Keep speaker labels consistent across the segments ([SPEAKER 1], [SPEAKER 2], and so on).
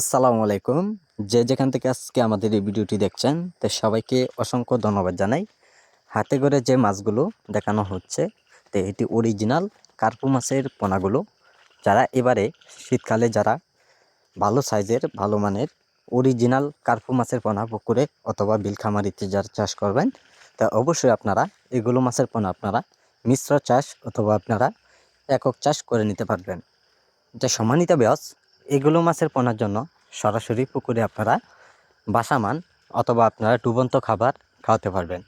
[SPEAKER 1] আসসালামু আলাইকুম। যে যেখান থেকে আজকে আমাদের এই ভিডিওটি দেখছেন, তো সবাইকে অসংখ্য ধন্যবাদ জানাই। হাতে করে যে মাছগুলো দেখানো হচ্ছে, তো এটি অরিজিনাল কার্পু মাছের পোনাগুলো। যারা এবারে শীতকালে যারা ভালো সাইজের, ভালো মানের অরিজিনাল কার্পু মাছের পোনা পুকুরে অথবা বিলখামারিতে যারা চাষ করবেন, তা অবশ্যই আপনারা এগুলো মাছের পোনা আপনারা মিশ্র চাষ অথবা আপনারা একক চাষ করে নিতে পারবেন। যা সম্মানিত ব্যাস এগুলো মাছের পোনার জন্য সরাসরি পুকুরে আপনারা বাসামান অথবা আপনারা ডুবন্ত খাবার খাওয়াতে পারবেন।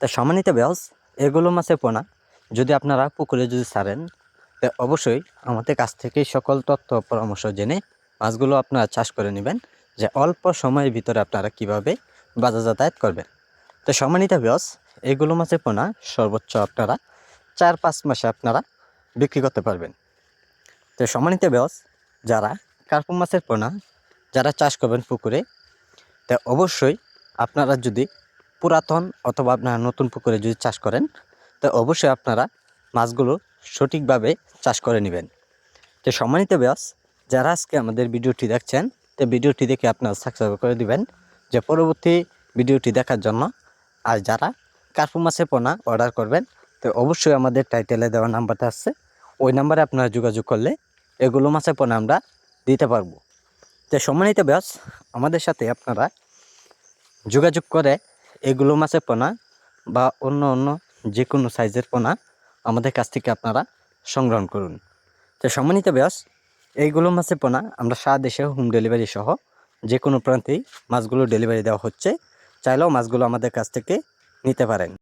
[SPEAKER 1] তা সমানিত ব্যাস এগুলো মাছের পোনা যদি আপনারা পুকুরে যদি ছাড়েন, তো অবশ্যই আমাদের কাছ থেকে সকল তথ্য পরামর্শ জেনে মাছগুলো আপনারা চাষ করে নেবেন, যে অল্প সময়ের ভিতরে আপনারা কীভাবে বাজার যাতায়াত করবেন। তো সমানিত ব্যাস এগুলো মাছের পোনা সর্বোচ্চ আপনারা চার পাঁচ মাসে আপনারা বিক্রি করতে পারবেন। তো সমানিত ব্যাস যারা কার্পু মাছের পোনা, যারা চাষ করবেন পুকুরে, তা অবশ্যই আপনারা যদি পুরাতন অথবা আপনারা নতুন পুকুরে যদি চাষ করেন, তা অবশ্যই আপনারা মাছগুলো সঠিকভাবে চাষ করে নেবেন। তো সম্মানিত ব্যাস যারা আজকে আমাদের ভিডিওটি দেখছেন, তো ভিডিওটি দেখে আপনারা সাবস্ক্রাইব করে দিবেন, যে পরবর্তী ভিডিওটি দেখার জন্য। আর যারা কার্পু মাছের পোনা অর্ডার করবেন, তো অবশ্যই আমাদের টাইটেলে দেওয়া নাম্বারটা আছে, ওই নাম্বারে আপনারা যোগাযোগ করলে এগুলো মাছের পোনা আমরা দিতে পারব। তো সম্মানিত ব্যাস আমাদের সাথে আপনারা যোগাযোগ করে এগুলো মাছের পোনা বা অন্য অন্য যে কোনো সাইজের পোনা আমাদের কাছ থেকে আপনারা সংগ্রহ করুন। তো সম্মানিত ব্যাস এইগুলো মাছের পোনা আমরা সারা দেশে হোম ডেলিভারি সহ যে কোনো প্রান্তেই মাছগুলো ডেলিভারি দেওয়া হচ্ছে। চাইলেও মাছগুলো আমাদের কাছ থেকে নিতে পারেন।